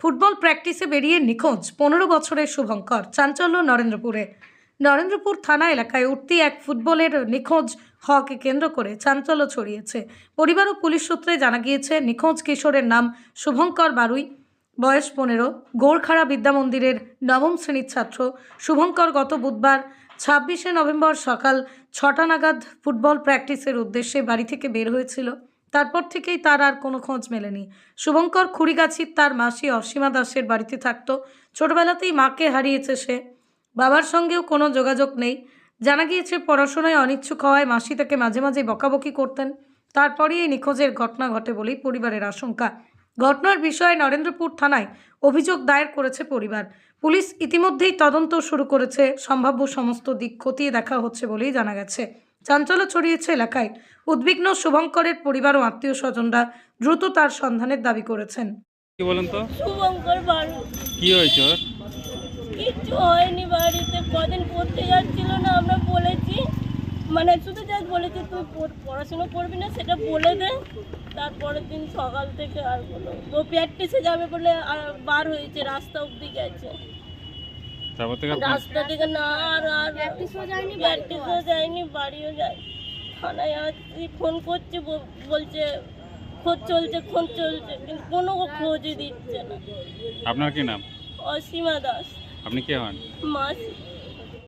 Football প্র্যাকটিসে বেরিয়ে নিখোঁজ, পনেরো বছরের শুভঙ্কর, চাঞ্চল্য নরেন্দ্রপুরে। নরেন্দ্রপুর থানা এলাকায় উঠতি এক ফুটবলের নিখোঁজ হওয়াকে কেন্দ্র করে চাঞ্চল্য ছড়িয়েছে। পরিবার ও পুলিশ সূত্রে জানা গিয়েছে, নিখোঁজ কিশোরের নাম শুভঙ্কর বারুই। বয়স পনেরো, গোরখাড়া বিদ্যা মন্দিরের নবম শ্রেণির ছাত্র। শুভঙ্কর গত বুধবার ছাব্বিশে নভেম্বর সকাল ছটা নাগাদ ফুটবল প্র্যাকটিসের উদ্দেশ্যে বাড়ি থেকে বের হয়েছিল। তারপর থেকেই তার আর কোনো খোঁজ মেলেনি। শুভঙ্কর খুড়িগাছির তার মাসি অসীমা দাসের বাড়িতে থাকতো। ছোটবেলাতেই মাকে হারিয়েছে সে। বাবার সঙ্গেও কোনো যোগাযোগ নেই। জানা গিয়েছে, পড়াশোনায় অনিচ্ছুক হওয়ায় মাসি তাকে মাঝে মাঝে বকাবকি করতেন। তারপরেই এই নিখোঁজের ঘটনা ঘটে বলেই পরিবারের আশঙ্কা। ঘটনার বিষয়ে নরেন্দ্রপুর থানায় অভিযোগ দায়ের করেছে পরিবার। পুলিশ ইতিমধ্যেই তদন্ত শুরু করেছে। সম্ভাব্য সমস্ত দিক খতিয়ে দেখা হচ্ছে বলেই জানা গেছে। চাঞ্চল্য ছড়িয়েছে এলাকায়। উদ্বিগ্ন শুভঙ্করের পরিবার ও আত্মীয় স্বজনরা দ্রুত তার সন্ধানের দাবি করেছেন। কি বলেন তো? শুভঙ্কর বাড়ি কি হয়েছে ওর? কিচ্ছু হয়নি বাড়িতে। কদিন পড়তে যাচ্ছিল না আমরা বলেছি। মানে শুধু যা বলেছি তুই পড়াশোনা করবি না সেটা বলে দে। তারপরের দিন সকাল থেকে আর বলো ও প্র্যাকটিসে যাবে বলে আর বার হয়েছে রাস্তা অব্দি গেছে। তারপর থেকে আপনি- রাস্তা থেকে না আর আর প্র্যাকটিসও যায়নি প্র্যাকটিসও যায়নি বাড়িও যায় থানায় আসছি ফোন করছি ব- বলছে খোঁজ চলছে খোঁজ চলছে কিন্তু কোনো খোঁজই দিচ্ছে না আপনার কি নাম অসীমা দাস আপনি কে হন মাসি